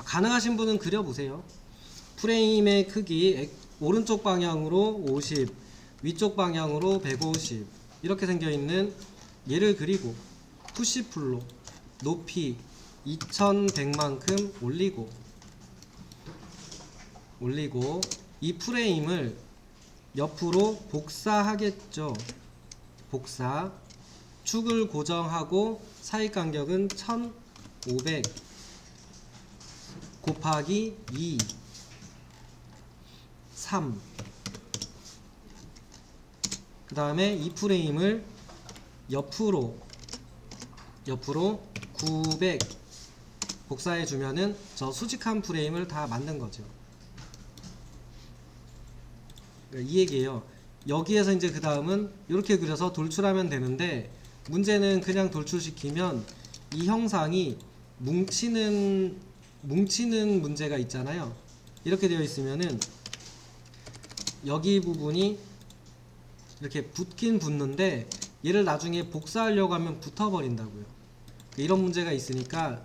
아, 가능하신 분은 그려보세요. 프레임의 크기 엑- 오른쪽 방향으로 50, 위쪽 방향으로 150 이렇게 생겨 있는 얘를 그리고 푸시풀로 높이 2100만큼 올리고 올리고 이 프레임을 옆으로 복사하겠죠. 복사 축을 고정하고 사이 간격은 1500 곱하기 2 3 그 다음에 이 프레임을 옆으로 옆으로 900 복사해 주면은 저 수직한 프레임을 다 만든 거죠. 그러니까 이 얘기예요. 여기에서 이제 그 다음은 이렇게 그려서 돌출하면 되는데 문제는 그냥 돌출시키면 이 형상이 뭉치는 뭉치는 문제가 있잖아요. 이렇게 되어 있으면은 여기 부분이 이렇게 붙긴 붙는데 얘를 나중에 복사하려고 하면 붙어버린다고요. 이런 문제가 있으니까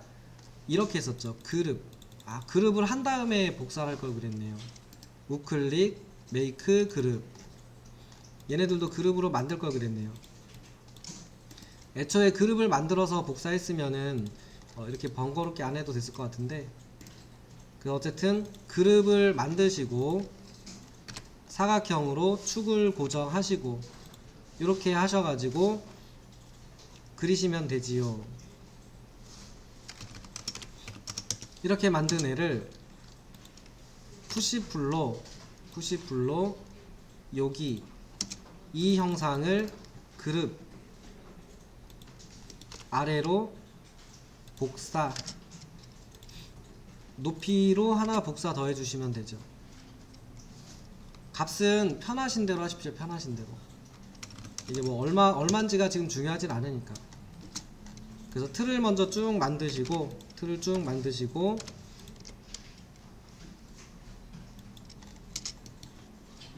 이렇게 했었죠. 그룹. 아, 그룹을 한 다음에 복사를 할걸 그랬네요. 우클릭, 메이크, 그룹. 얘네들도 그룹으로 만들 걸 그랬네요. 애초에 그룹을 만들어서 복사했으면은 어, 이렇게 번거롭게 안 해도 됐을 것 같은데 그 어쨌든 그룹을 만드시고 사각형으로 축을 고정하시고 이렇게 하셔가지고 그리시면 되지요. 이렇게 만든 애를 푸시풀로 푸시풀로 여기 이 형상을 그룹 아래로 복사 높이로 하나 복사 더해 주시면 되죠. 값은 편하신 대로 하십시오. 편하신 대로. 이게 뭐 얼마 얼마인지가 지금 중요하진 않으니까. 그래서 틀을 먼저 쭉 만드시고 틀을 쭉 만드시고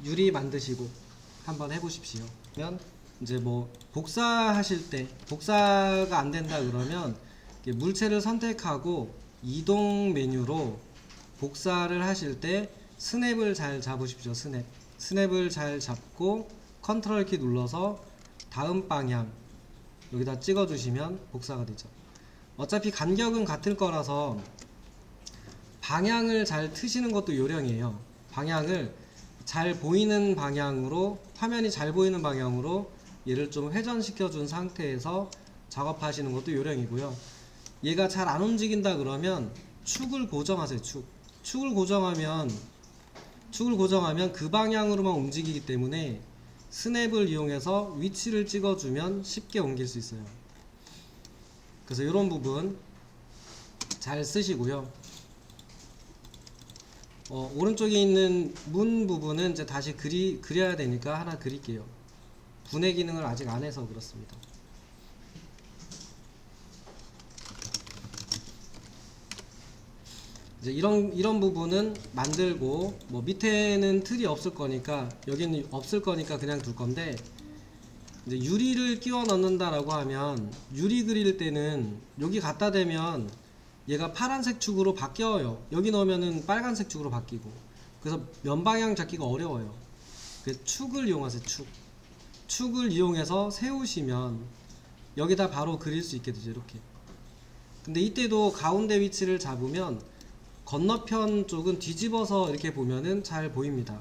유리 만드시고 한번 해보십시오. 그러면 이제 뭐 복사하실 때 복사가 안 된다 그러면 물체를 선택하고 이동 메뉴로 복사를 하실 때 스냅을 잘 잡으십시오. 스냅. 스냅을 잘 잡고 컨트롤 키 눌러서 다음 방향 여기다 찍어 주시면 복사가 되죠. 어차피 간격은 같을 거라서 방향을 잘 트시는 것도 요령이에요. 방향을 잘 보이는 방향으로 화면이 잘 보이는 방향으로 얘를 좀 회전시켜 준 상태에서 작업하시는 것도 요령이고요. 얘가 잘 안 움직인다 그러면 축을 고정하세요. 축. 축을 고정하면 축을 고정하면 그 방향으로만 움직이기 때문에 스냅을 이용해서 위치를 찍어주면 쉽게 옮길 수 있어요. 그래서 이런 부분 잘 쓰시고요. 어, 오른쪽에 있는 문 부분은 이제 다시 그리, 그려야 되니까 하나 그릴게요. 분해 기능을 아직 안 해서 그렇습니다. 이제 이런 이런 부분은 만들고 뭐 밑에는 틀이 없을 거니까 여기는 없을 거니까 그냥 둘 건데 이제 유리를 끼워 넣는다라고 하면 유리 그릴 때는 여기 갖다 대면 얘가 파란색 축으로 바뀌어요. 여기 넣으면은 빨간색 축으로 바뀌고 그래서 면 방향 잡기가 어려워요. 그 축을 이용하세요. 축 축을 이용해서 세우시면 여기다 바로 그릴 수 있게 되죠. 이렇게. 근데 이때도 가운데 위치를 잡으면 건너편 쪽은 뒤집어서 이렇게 보면은 잘 보입니다.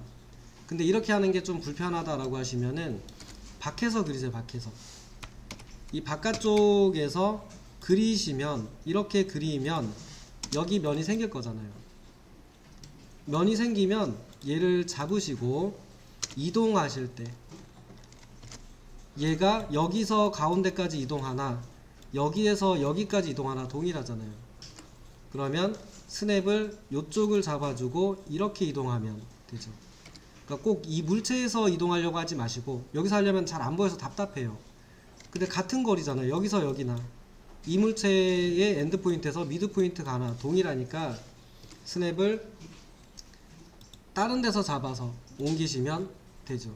근데 이렇게 하는 게 좀 불편하다라고 하시면은 밖에서 그리세요. 밖에서. 이 바깥쪽에서 그리시면 이렇게 그리면 여기 면이 생길 거잖아요. 면이 생기면 얘를 잡으시고 이동하실 때 얘가 여기서 가운데까지 이동하나 여기에서 여기까지 이동하나 동일하잖아요. 그러면 스냅을 이쪽을 잡아주고 이렇게 이동하면 되죠. 그러니까 꼭 이 물체에서 이동하려고 하지 마시고 여기서 하려면 잘 안 보여서 답답해요. 근데 같은 거리잖아요. 여기서 여기나 이 물체의 엔드 포인트에서 미드 포인트 가나 동일하니까 스냅을 다른 데서 잡아서 옮기시면 되죠.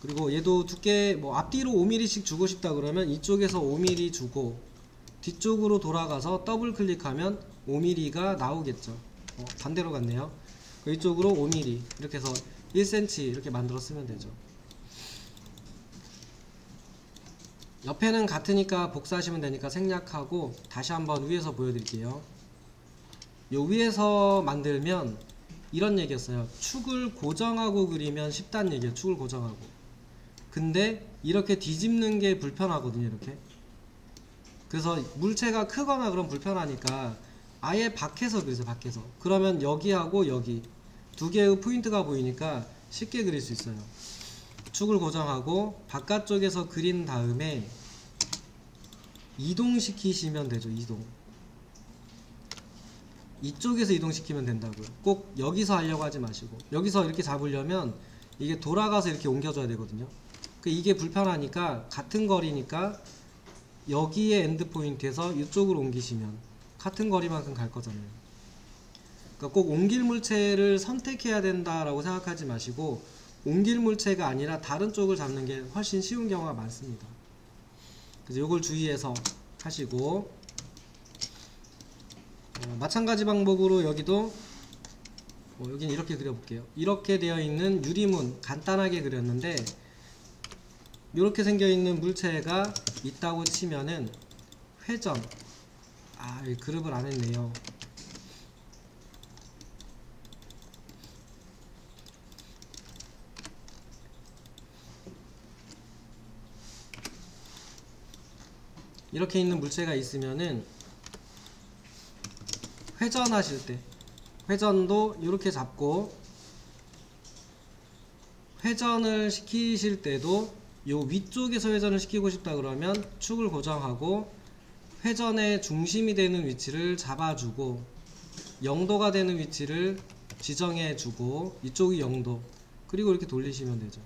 그리고 얘도 두께 뭐 앞뒤로 5mm씩 주고 싶다 그러면 이쪽에서 5mm 주고 뒤쪽으로 돌아가서 더블 클릭하면 5mm가 나오겠죠. 어, 반대로 갔네요. 그 이쪽으로 5mm 이렇게 해서 1cm 이렇게 만들어 쓰면 되죠. 옆에는 같으니까 복사하시면 되니까 생략하고 다시 한번 위에서 보여드릴게요. 요 위에서 만들면 이런 얘기였어요. 축을 고정하고 그리면 쉽다는 얘기예요. 축을 고정하고. 근데 이렇게 뒤집는 게 불편하거든요. 이렇게. 그래서 물체가 크거나 그럼 불편하니까 아예 밖에서 그리세요. 밖에서. 그러면 여기하고 여기 두 개의 포인트가 보이니까 쉽게 그릴 수 있어요. 축을 고정하고 바깥쪽에서 그린 다음에 이동시키시면 되죠. 이동. 이쪽에서 이동시키면 된다고요. 꼭 여기서 하려고 하지 마시고 여기서 이렇게 잡으려면 이게 돌아가서 이렇게 옮겨줘야 되거든요. 그 이게 불편하니까 같은 거리니까 여기에 엔드 포인트에서 이쪽으로 옮기시면 같은 거리만큼 갈 거잖아요. 그러니까 꼭 옮길 물체를 선택해야 된다라고 생각하지 마시고 옮길 물체가 아니라 다른 쪽을 잡는 게 훨씬 쉬운 경우가 많습니다. 그래서 이걸 주의해서 하시고 어, 마찬가지 방법으로 여기도 어, 여긴 이렇게 그려볼게요. 이렇게 되어 있는 유리문 간단하게 그렸는데 이렇게 생겨 있는 물체가 있다고 치면은 회전 아, 이 그룹을 안 했네요. 이렇게 있는 물체가 있으면은 회전하실 때 회전도 이렇게 잡고 회전을 시키실 때도 요 위쪽에서 회전을 시키고 싶다 그러면 축을 고정하고 회전의 중심이 되는 위치를 잡아주고 0도가 되는 위치를 지정해 주고 이쪽이 0도. 그리고 이렇게 돌리시면 되죠